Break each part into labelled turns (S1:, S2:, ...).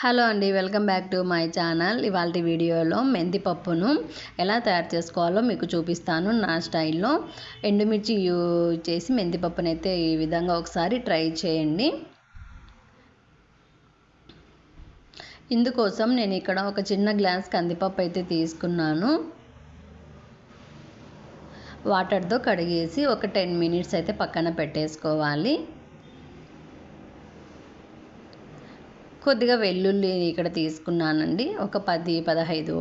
S1: Hello అండి welcome back to my channel. ఇవాళ వీడియోలో మెంతి పప్పును ఎలా తయారు చేసుకోవాలో మీకు చూపిస్తాను నా స్టైల్లో. ఎండుమిర్చి యూజ్ చేసి మెంతి పప్పును అయితే ఈ విధంగా ఒకసారి ట్రై చేయండి. ఇందుకోసం నేను ఇక్కడ ఒక చిన్న గ్లాస్ కందిపప్పు అయితే తీసుకున్నాను. వాటర్తో కడిగేసి ఒక టెన్ మినిట్స్ అయితే పక్కన పెట్టేసుకోవాలి. కొద్దిగా వెల్లుల్లి ఇక్కడ తీసుకున్నానండి. ఒక పది పదహైదు.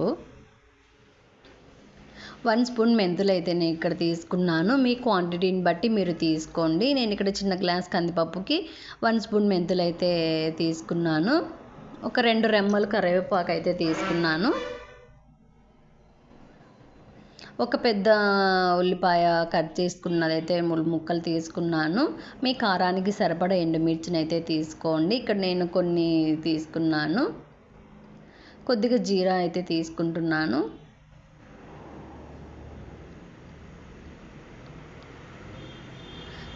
S1: వన్ స్పూన్ మెంతులు అయితే నేను ఇక్కడ తీసుకున్నాను. మీ క్వాంటిటీని బట్టి మీరు తీసుకోండి. నేను ఇక్కడ చిన్న గ్లాస్ కందిపప్పుకి వన్ స్పూన్ మెంతులు అయితే తీసుకున్నాను. ఒక రెండు రెమ్మలు కరివేపాకు అయితే తీసుకున్నాను. ఒక పెద్ద ఉల్లిపాయ కట్ చేసుకున్నదైతే ముక్కలు తీసుకున్నాను. మీ కారానికి సరిపడా ఎండుమిర్చిని అయితే తీసుకోండి. ఇక్కడ నేను కొన్ని తీసుకున్నాను. కొద్దిగా జీరా అయితే తీసుకుంటున్నాను.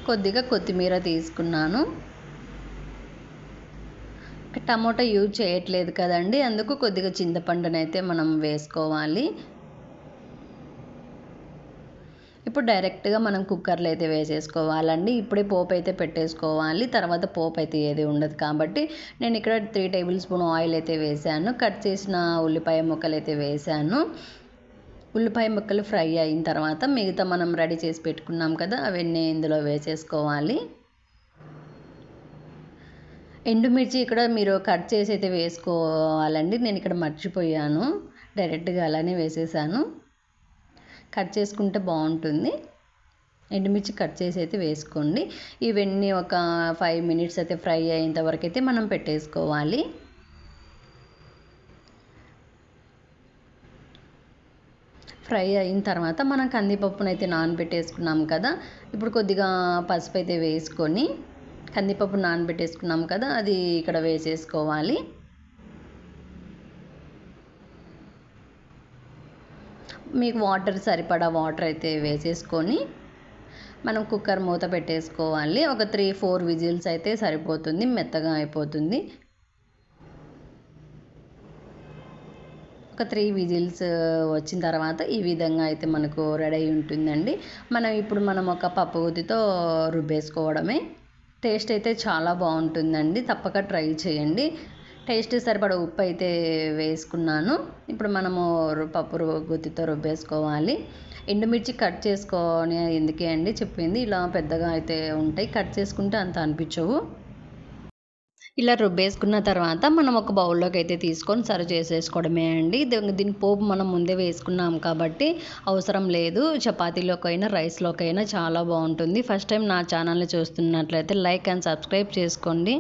S1: కొద్దిగా కొత్తిమీర తీసుకున్నాను. టమాటా యూజ్ చేయట్లేదు కదండి అందుకు కొద్దిగా చింతపండునైతే మనం వేసుకోవాలి. ఇప్పుడు డైరెక్ట్గా మనం కుక్కర్లో అయితే వేసేసుకోవాలండి. ఇప్పుడే పోపు అయితే పెట్టేసుకోవాలి. తర్వాత పోపు అయితే ఏది ఉండదు కాబట్టి నేను ఇక్కడ త్రీ టేబుల్ స్పూన్ ఆయిల్ అయితే వేసాను. కట్ చేసిన ఉల్లిపాయ ముక్కలు అయితే వేసాను. ఉల్లిపాయ ముక్కలు ఫ్రై అయిన తర్వాత మిగతా మనం రెడీ చేసి పెట్టుకున్నాం కదా అవన్నీ ఇందులో వేసేసుకోవాలి. ఎండుమిర్చి ఇక్కడ మీరు కట్ చేసి అయితే వేసుకోవాలండి. నేను ఇక్కడ మర్చిపోయాను. డైరెక్ట్గా అలానే వేసేసాను. కట్ చేసుకుంటే బాగుంటుంది. ఎండుమిర్చి కట్ చేసి అయితే వేసుకోండి. ఇవన్నీ ఒక ఫైవ్ మినిట్స్ అయితే ఫ్రై అయ్యేంత వరకు అయితే మనం పెట్టేసుకోవాలి. ఫ్రై అయిన తర్వాత మనం కందిపప్పును అయితే నానబెట్టేసుకున్నాం కదా. ఇప్పుడు కొద్దిగా పసుపు అయితే వేసుకొని కందిపప్పు నానబెట్టేసుకున్నాం కదా. అది ఇక్కడ వేసేసుకోవాలి. మీకు వాటర్ సరిపడా వాటర్ అయితే వేసేసుకొని మనం కుక్కర్ మూత పెట్టేసుకోవాలి. ఒక త్రీ ఫోర్ విజిల్స్ అయితే సరిపోతుంది మెత్తగా అయిపోతుంది. ఒక త్రీ విజిల్స్ వచ్చిన తర్వాత ఈ విధంగా అయితే మనకు రెడీ అయి ఉంటుందండి. మనం ఇప్పుడు మనం ఒక పప్పు గుత్తితో రుబ్బేసుకోవడమే. టేస్ట్ అయితే చాలా బాగుంటుందండి. తప్పక ట్రై చేయండి. టేస్ట్ సరిపడ ఉప్పు అయితే వేసుకున్నాను. ఇప్పుడు మనము పప్పు గుత్తితో రుబ్బేసుకోవాలి. ఎండుమిర్చి కట్ చేసుకొని ఎందుకే అండి చెప్పింది. ఇలా పెద్దగా అయితే ఉంటాయి. కట్ చేసుకుంటే అంత అనిపించవు. ఇలా రుబ్బేసుకున్న తర్వాత మనం ఒక బౌల్లోకి అయితే తీసుకొని సర్వ్ చేసేసుకోవడమే అండి. దీని పోపు మనం ముందే వేసుకున్నాం కాబట్టి అవసరం లేదు. చపాతీలోకైనా రైస్లోకైనా చాలా బాగుంటుంది. ఫస్ట్ టైం నా ఛానల్ని చూస్తున్నట్లయితే లైక్ అండ్ సబ్స్క్రైబ్ చేసుకోండి.